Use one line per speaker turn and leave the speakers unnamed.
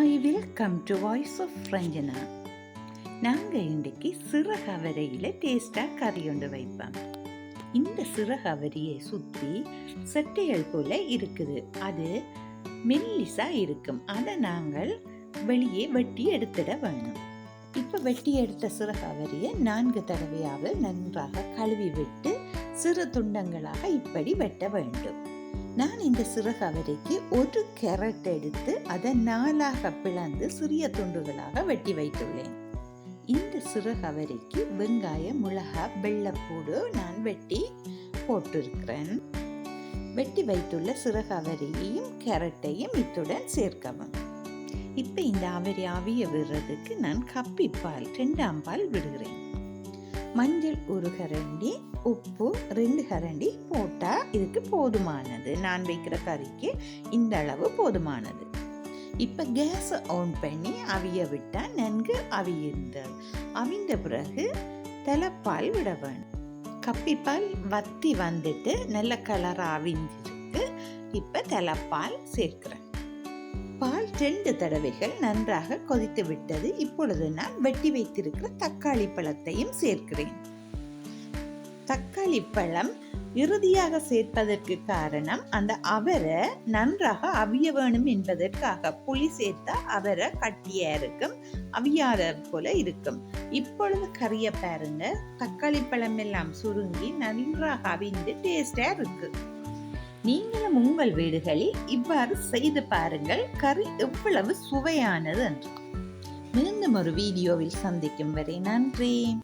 Hi welcome to voice of Ranjana நாங்கள் இன்றைக்கு சிறகவரையில் டேஸ்ட்டாக கறி ஒன்று வைப்போம். இந்த சிறகவரியை சுற்றி செட்டைகள் போல இருக்குது. அது மெல்லிசாக இருக்கும். அதை நாங்கள் வெளியே வெட்டி எடுத்துட வேணும் இப்போ வெட்டி எடுத்த சிறகவரியை நான்கு தடவையாக நன்றாக கழுவி விட்டு சிறு துண்டங்களாக இப்படி வெட்ட வேண்டும். நான் இந்த சிறகவரைக்கு ஒரு கேரட் எடுத்து அதை நாலாக பிளந்து சிறிய துண்டுகளாக வெட்டி வைத்துள்ளேன். இந்த சிறகவரைக்கு வெங்காயம் மிளகா வெள்ளப்பூடு நான் வெட்டி போட்டிருக்கிறேன். வெட்டி வைத்துள்ள சிறகவரையையும் கேரட்டையும் இத்துடன் சேர்க்கவும். இப்போ இந்த அவரை அவிய விடுறதுக்கு நான் கப்பிப்பால் ரெண்டாம் பால் விடுகிறேன். மஞ்சள் ஒரு கரண்டி உப்பு ரெண்டு கரண்டி போட்டால் இதுக்கு போதுமானது. நான் வைக்கிற கறிக்கு இந்த அளவு போதுமானது. இப்போ கேஸை ஆன் பண்ணி அவிய விட்டால் நன்கு அவியிருந்தது அவிந்த பிறகு தலைப்பால் விட வேணும். கப்பிப்பால் வத்தி வந்துட்டு நல்ல கலராக அவிஞ்சிருக்கு. இப்போ தலைப்பால் சேர்க்கிறேன். ரெண்டு தடவைகள் நன்றாக கொதித்து விட்டது. இப்பொழுது நான் வெட்டி வைத்திருக்கிற தக்காளி பழத்தையும் சேர்க்கிறேன். தக்காளி பழம் இறுதியாக சேர்ப்பதற்கு காரணம் அந்த அவரை நன்றாக அவிய வேணும் என்பதற்காக புளி சேர்த்தா அவரை கட்டியா இருக்கும் அவியாத போல இருக்கும். இப்பொழுது கறிய பாருங்க. தக்காளி பழம் எல்லாம் சுருங்கி நன்றாக அவிந்து டேஸ்டா இருக்கு. நீங்களும் உங்கள் வீடுகளில் இவ்வாறு செய்து பாருங்கள். கறி எவ்வளவு சுவையானது என்று. மீண்டும் ஒரு வீடியோவில் சந்திக்கும் வரை நன்றி.